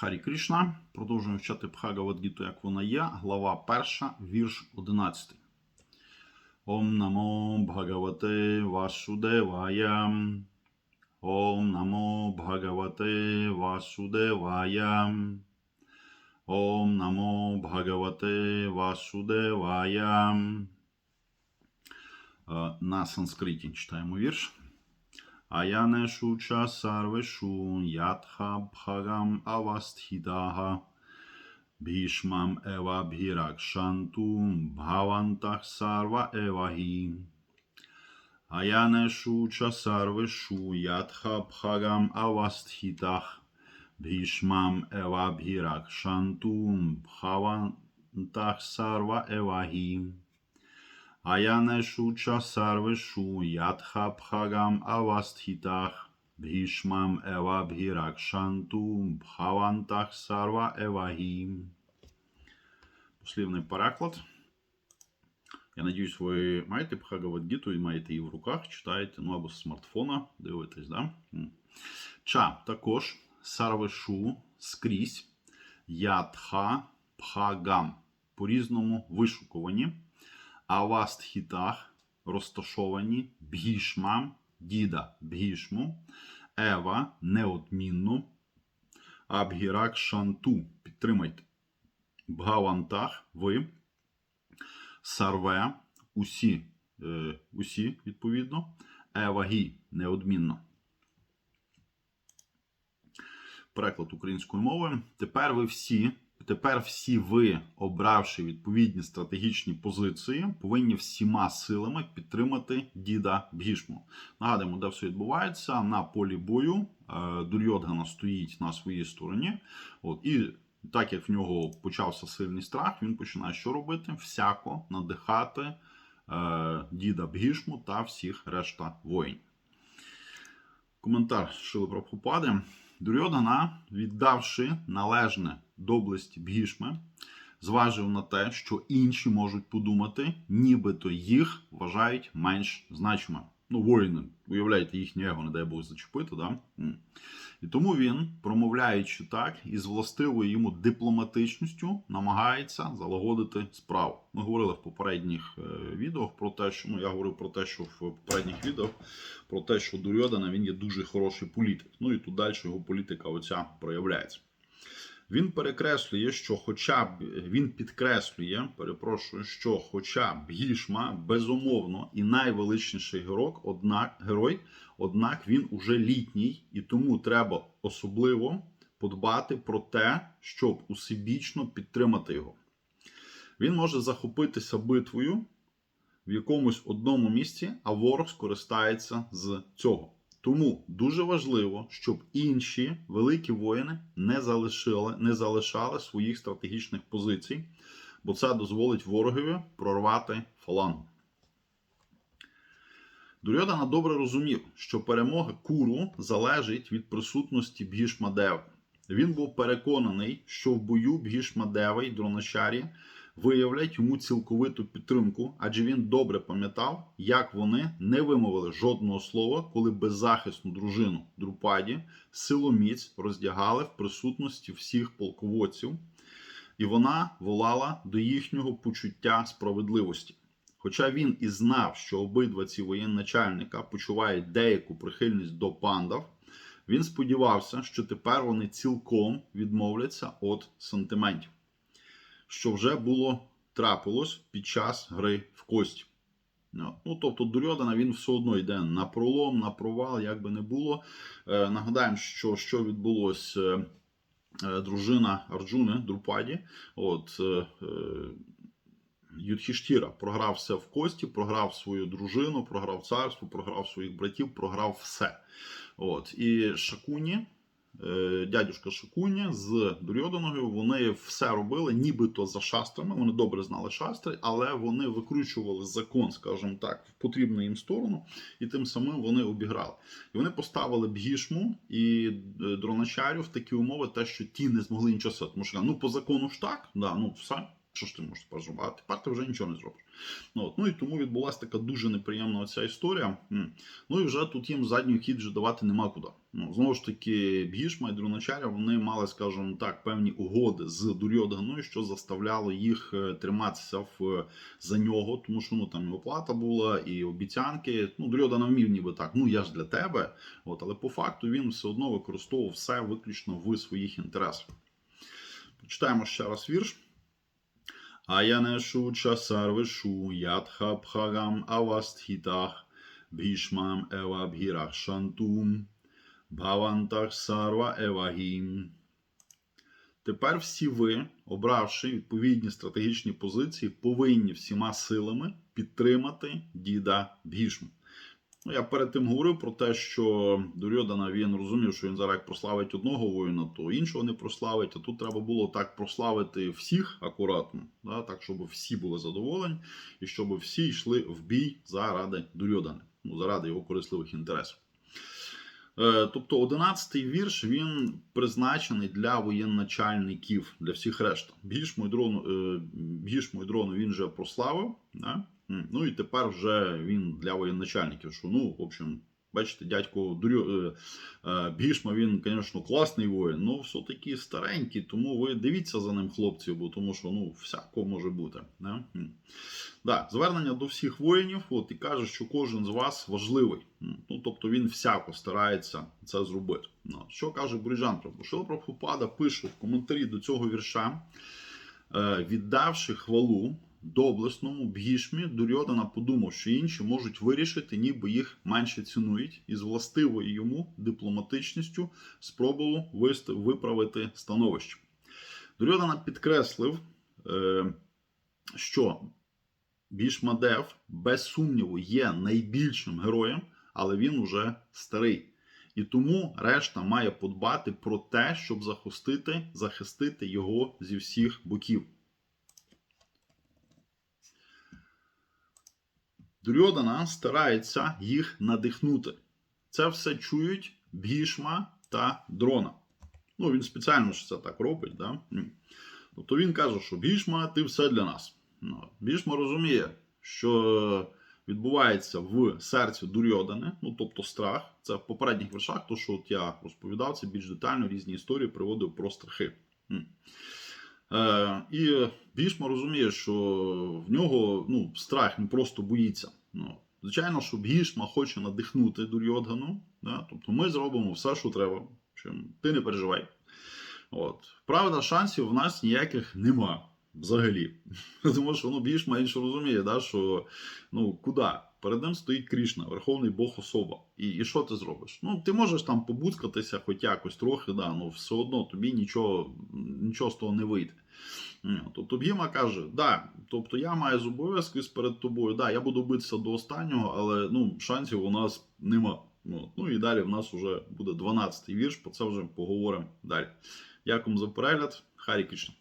Харі Кришна. Продовжуємо вчати Бхагавадгіту, як вона є. Глава 1, вірш 11. Ом намо Бхагавате Васудевая. Ом намо Бхагавате Васудевая. Ом намо Бхагавате Васудевая. Е, На санскриті читаємо вірш. Այանը շուչա սարվեշուն, յատխա բխագամ ավաստիդահա, բիշմամ էվա բիրակ շանտում, բավանտախ սարվա էվահի։ Այանը շուչա սարվեշու, յատխա բխագամ ավաստիդահ, բիշմամ էվա բիրակ շանտում, բավանտախ սարվա էվահի։ ча сарвешу ятха бхагам авастхитах Бхішмам ева бхіракшанту бхавантах сарва евагі. Послівний переклад. Я надіюсь, ви маєте Бхагавадгіту і маєте її в руках, читаєте, ну або з смартфона, дивитесь, да? Ча також сарвешу скрізь ятха бхагам. По-різному вишукувані. Авастхітах розташовані Бгішма, діда Бгішму, Ева неодмінно, Абгірак Шанту. Підтримайте. Бгавантах ви, Сарве, усі, е, усі, відповідно, Евагі неодмінно. Переклад українською мовою. Тепер ви всі Тепер всі ви, обравши відповідні стратегічні позиції, повинні всіма силами підтримати діда Бгішму. Нагадуємо, де все відбувається на полі бою. Е, стоїть на своїй стороні. От і так як в нього почався сильний страх, він починає що робити? Всяко надихати е, діда Бгішму та всіх решта воїнів. Коментар Шили Прабхупади. Дурьодана, віддавши належне доблесті Бгішми, зважив на те, що інші можуть подумати, нібито їх вважають менш значимими. Ну, воїни, уявляєте, їхнє его, не дай Бог зачепити, да? І тому він, промовляючи так, із властивою йому дипломатичністю намагається залагодити справу. Ми говорили в попередніх е, відео про те, що ну я говорив про те, що в попередніх відео про те, що Дурьодана він є дуже хороший політик. Ну і тут далі його політика оця проявляється. Він перекреслює, що хоча б він підкреслює, перепрошую, що хоча б Гішма безумовно і найвеличніший герой, однак герой, однак він уже літній, і тому треба особливо подбати про те, щоб усебічно підтримати його. Він може захопитися битвою в якомусь одному місці, а ворог скористається з цього. Тому дуже важливо, щоб інші великі воїни не залишили, не залишали своїх стратегічних позицій, бо це дозволить ворогові прорвати фалангу. Дурьодана добре розумів, що перемога Куру залежить від присутності Бгішмадеви. Він був переконаний, що в бою Бгішмадеви й Дроначарі виявлять йому цілковиту підтримку, адже він добре пам'ятав, як вони не вимовили жодного слова, коли беззахисну дружину Друпаді силоміць роздягали в присутності всіх полководців, і вона волала до їхнього почуття справедливості. Хоча він і знав, що обидва ці воєначальника почувають деяку прихильність до пандав, він сподівався, що тепер вони цілком відмовляться від сантиментів що вже було трапилось під час гри в кості. Ну, тобто Дурьодана він все одно йде на пролом, на провал, як би не було. Е, нагадаємо, що що відбулося. Е, е, дружина Арджуни Друпаді, от Юдхіштіра програв все в кості, програв свою дружину, програв царство, програв своїх братів, програв все. От. І Шакуні, дядюшка Шикуня з Дурьодоною, вони все робили, нібито за шастрами. Вони добре знали шастри, але вони викручували закон, скажімо так, в потрібну їм сторону, і тим самим вони обіграли. І вони поставили Бгішму і е, Дроначарю в такі умови, те, що ті не змогли нічого. Тому що ну по закону ж так, да, ну все. Що ж ти можеш тепер зробити? Тепер ти вже нічого не зробиш. Ну, от. ну і тому відбулася така дуже неприємна ця історія. Ну і вже тут їм задню хід вже давати нема куди. Ну, знову ж таки, Бгішма і Друначаря вони мали, скажімо так, певні угоди з Дурьоданою, що заставляло їх е, триматися в, за нього, тому що ну там і оплата була, і обіцянки. Ну, Дурьодана вмів ніби так, ну я ж для тебе. От, але по факту він все одно використовував все виключно в своїх інтересах. Почитаємо ще раз вірш. Аяneшу часарвешу ядхабхагам авастхітах бhishmam ева бхірах шантум бхавантах сарва евагім. Тепер всі ви, обравши відповідні стратегічні позиції, повинні всіма силами підтримати діда Бгішму. Ну, я перед тим говорив про те, що Дурьодана він розумів, що він зараз як прославить одного воїна, то іншого не прославить. А тут треба було так прославити всіх акуратно, да, так, щоб всі були задоволені, і щоб всі йшли в бій заради Дурьодани, ну, заради його корисливих інтересів. Е, Тобто 11-й вірш він призначений для воєначальників, для всіх решта. Більш мой дрон, е, більш мой дрон він вже прославив. Да? Ну і тепер вже він для воєначальників. Що ну, в общем, бачите, дядько Дурю, е, е, Бішма, він, звісно, класний воїн, але все-таки старенький, тому ви дивіться за ним, хлопці, бо тому що ну, всяко може бути. Да? Да, звернення до всіх воїнів, от і каже, що кожен з вас важливий. Ну, тобто він всяко старається це зробити. Ну, що каже Буріджан Прабхупада? Прабхупада пише в коментарі до цього вірша, е, віддавши хвалу доблесному Бгішмі, Дурьодана подумав, що інші можуть вирішити, ніби їх менше цінують, і з властивою йому дипломатичністю спробував виправити становище. Дурьодана підкреслив, е, що Бішмадев, без сумніву, є найбільшим героєм, але він уже старий. І тому решта має подбати про те, щоб захистити, захистити його зі всіх боків. Дурьодана старається їх надихнути. Це все чують Бішма та дрона. Ну, він спеціально ж це так робить. Да? Тобто він каже, що Бішма, ти все для нас. Ну, Бішма розуміє, що відбувається в серці Дурьодани, ну тобто страх. Це в попередніх вершах, то що от я розповідав, це більш детально різні історії приводив про страхи. Е, і Бішма розуміє, що в нього ну, страх, він просто боїться. Ну, звичайно, що Бішма хоче надихнути Дурьодгану. Да? Тобто ми зробимо все, що треба. Чим ти не переживай. От. Правда, шансів в нас ніяких нема взагалі. Тому що ну, Бішма інше розуміє, да, що ну, куди? Перед ним стоїть Крішна, Верховний Бог особа. І, і що ти зробиш? Ну, ти можеш там побуцкатися хоч якось трохи, да, але все одно тобі нічого, нічого з того не вийде. Тобто Б'єма каже, да, тобто я маю зобов'язки перед тобою, да, я буду битися до останнього, але ну, шансів у нас нема. Ну, ну і далі в нас вже буде 12-й вірш, про це вже поговоримо далі. Дякую за перегляд. Харі Кришна.